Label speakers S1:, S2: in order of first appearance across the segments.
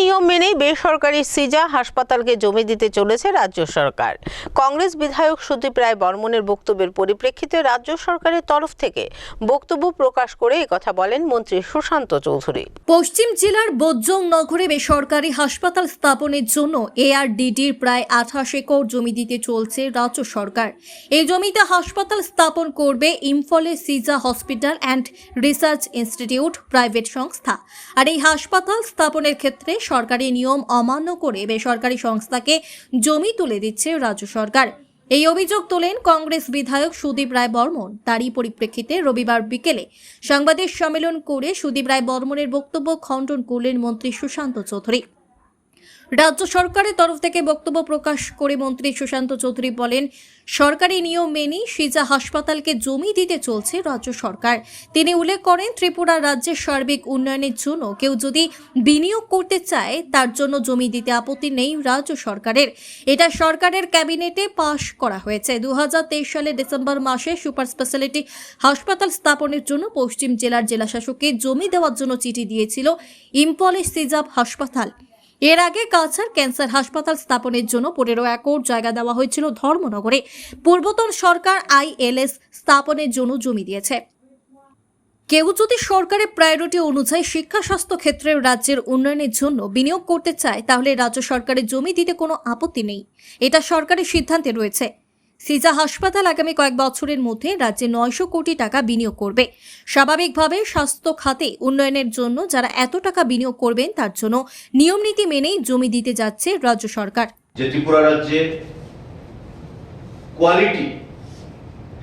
S1: নিয়ম মেনেই বেসরকারি সিজা হাসপাতালকে জমি দিতে চলেছে রাজ্য সরকার। কংগ্রেস বিধায়ক সুদীপ রায় বর্মনের বক্তব্যের পরিপ্রেক্ষিতে রাজ্য সরকারের তরফ থেকে বক্তব্য প্রকাশ করে কথা বলেন মন্ত্রী সুশান্ত চৌধুরী।
S2: পশ্চিম জেলার বোজ্জং নগরে বেসরকারি হাসপাতাল স্থাপনের জন্য এআরডিডির প্রায় আঠাশ একর জমি দিতে চলছে রাজ্য সরকার। এই জমিতে হাসপাতাল স্থাপন করবে ইম্ফলে Shija hospital and research institute private সংস্থা। আর এই হাসপাতাল স্থাপনের ক্ষেত্রে সরকারি নিয়ম অমান্য করে বেসরকারি সংস্থাকে জমি তুলে দিচ্ছে রাজ্য সরকার। এই অভিযোগ তোলেন কংগ্রেস বিধায়ক সুদীপ রায় বর্মন। তারই পরিপ্রেক্ষিতে রবিবার বিকেলে সাংবাদিক সম্মেলন করে সুদীপ রায় বর্মনের বক্তব্য খণ্ডন করলেন মন্ত্রী সুশান্ত চৌধুরী। রাজ্য সরকারের তরফ থেকে বক্তব্য প্রকাশ করে মন্ত্রী সুশান্ত চৌধুরী বলেন, সরকারি নিয়ম মেনেই সিজা হাসপাতালকে জমি দিতে চলছে রাজ্য সরকার। তিনি উল্লেখ করেন, ত্রিপুরা রাজ্যের সার্বিক উন্নয়নের জন্য কেউ যদি বিনিয়োগ করতে চায়, তার জন্য জমি দিতে আপত্তি নেই রাজ্য সরকারের। এটা সরকারের ক্যাবিনেটে পাশ করা হয়েছে। দুহাজার তেইশ সালে ডিসেম্বর মাসে সুপার স্পেশালিটি হাসপাতাল স্থাপনের জন্য পশ্চিম জেলার জেলাশাসককে জমি দেওয়ার জন্য চিঠি দিয়েছিল ইম্পলে সিজাব হাসপাতাল। এর আগে কালচার ক্যান্সার হাসপাতাল স্থাপনের জন্য পনেরো একর জায়গা দেওয়া হয়েছিল ধর্মনগরে। পূর্বতন সরকার আইএলএস স্থাপনের জন্য জমি দিয়েছে। কেউ যদি সরকারের প্রায়োরিটি অনুযায়ী শিক্ষা, স্বাস্থ্য ক্ষেত্রে রাজ্যের উন্নয়নের জন্য বিনিয়োগ করতে চায়, তাহলে রাজ্য সরকারের জমি দিতে কোনো আপত্তি নেই। এটা সরকারের সিদ্ধান্তে রয়েছে। সিজা হাসপাতাল আগামী কয়েক বছরের মধ্যে রাজ্যে নয়শো কোটি টাকা বিনিয়োগ করবে। স্বাভাবিকভাবে স্বাস্থ্য খাতে উন্নয়নের জন্য যারা এত টাকা বিনিয়োগ করবেন, তার জন্য নিয়মনীতি মেনেই জমি দিতে যাচ্ছে রাজ্য সরকার।
S3: যে ত্রিপুরা রাজ্যে কোয়ালিটি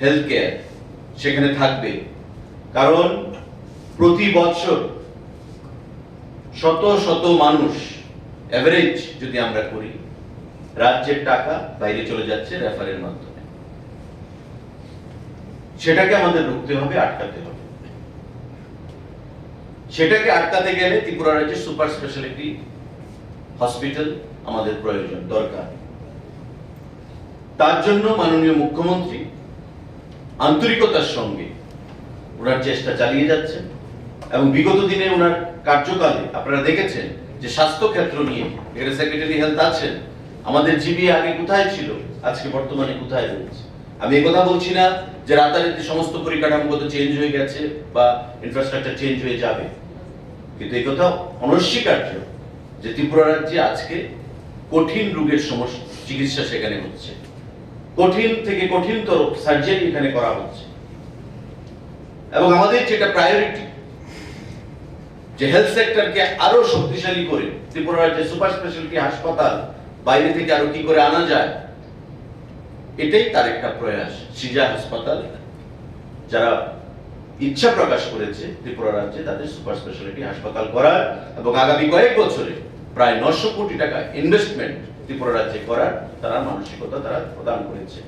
S3: হেলথ কেয়ার সেখানে থাকবে। কারণ প্রতি বছর শত শত মানুষ অ্যাভারেজ যদি আমরা করি, রাজ্যের টাকা বাইরে চলে যাচ্ছে রেফারের মাধ্যমে। সেটাকে আমাদের রুখতে হবে, আটকাতে হবে। সেটাকে আটকাতে গেলে ত্রিপুরা রাজ্যের সুপার স্পেশালিটি হসপিটাল আমাদের প্রয়োজন, দরকার। তার জন্য মাননীয় মুখ্যমন্ত্রী আন্তরিকতার সঙ্গে ওনার চেষ্টা চালিয়ে যাচ্ছেন এবং বিগত দিনে ওনার কার্যকালে আপনারা দেখেছেন যে স্বাস্থ্য ক্ষেত্র নিয়ে এখানে সেক্রেটারি হেলথ আছেন। আমাদের জিবি আগে কোথায় ছিল? আজকে বর্তমানে কোথায় রয়েছে? আমি কথা বলছি না যে রাতারাতি সমস্ত পরিকাঠামোগত চেঞ্জ হয়ে গেছে বা ইনফ্রাস্ট্রাকচার চেঞ্জ হয়ে যাবে। কিন্তু এই কথা অনস্বীকার্য যে ত্রিপুরা রাজ্যে আজকে কঠিন রোগের সমস্যা চিকিৎসা সেখানে হচ্ছে। কঠিন থেকে কঠিনতর সার্জারি এখানে করা হচ্ছে। এবং আমাদের যেটা প্রায়োরিটি যে হেলথ সেক্টরকে আরও শক্তিশালী করে ত্রিপুরা রাজ্যে সুপার স্পেশালিটি হাসপাতাল বাইরে থেকে আরও কি করে আনা যায় এটাই তার একটা প্রয়াস, সিজা হাসপাতাল। যারা ইচ্ছা প্রকাশ করেছে ত্রিপুরা রাজ্যে, তাদের সুপার স্পেশালিটি হাসপাতাল করার এবং আগামী কয়েক বছরে প্রায় নশো কোটি টাকা ইনভেস্টমেন্ট ত্রিপুরা রাজ্যে করার তারা মানসিকতা তারা প্রদান করেছে।